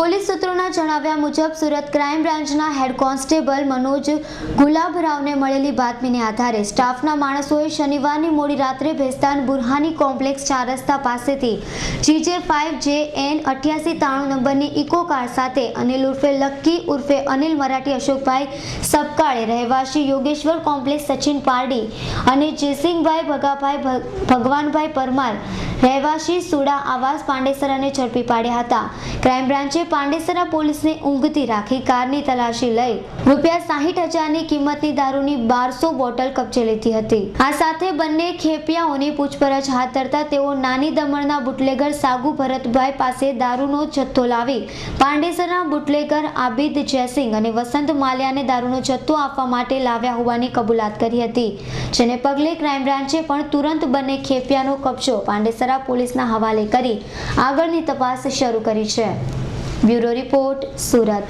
Police સૂત્રોના જણાવ્યા મુજબ સુરત ક્રાઇમ બ્રાન્ચના હેડ કોન્સ્ટેબલ મનોજ ગુલાબરાવને મળેલી બાતમીને આધારે સ્ટાફના માણસોએ શનિવારની મોડી રાત્રે ભેસ્તાન બુરહાની કોમ્પ્લેક્સ ચાર રસ્તા પાસેથી જીજે ફાઇવ જે એન અઠ્યાસી ત્રાણું નંબરની ઇકો કાર સાથે અનિલ ઉર્ફે લક્કી ઉર્ફે અનિલ મરાઠી અશોકભાઈ સબકાળે રહેવાસી યોગેશ્વર કોમ્પ્લેક્સ સચિન પારડી અને જયસિંહભાઈ ભગાભાઈ ભગવાનભાઈ પરમાર રહેવાસી સુડા આવાસ પાંડેસરાને ઝડપી પાડ્યા હતા. ક્રાઇમ બ્રાન્ચે પાંડેસરા પોલીસને ઊંઘતી રાખી કારની તલાશી લઈ રૂપિયા સાહીઠ હજારની કિંમતની દારૂની બારસો બોટલ કબજે લીધી હતી. આ સાથે બંને ખેપિયાઓની પૂછપરછ હાથ ધરતા તેઓ નાની દમણના બુટલેગર સાગુ ભરતભાઈ પાસે દારૂનો જથ્થો લાવી પાંડેસરના બુટલેગર આબિદ જયસિંહ અને વસંત માલિયાને દારૂનો જથ્થો આપવા માટે લાવ્યા હોવાની કબૂલાત કરી હતી. જેને પગલે ક્રાઇમ બ્રાન્ચે પણ તુરંત બંને ખેપિયાનો કબજો પાંડેસરા પોલીસના હવાલે કરી આગળની તપાસ શરૂ કરી છે. Bureau report Surat.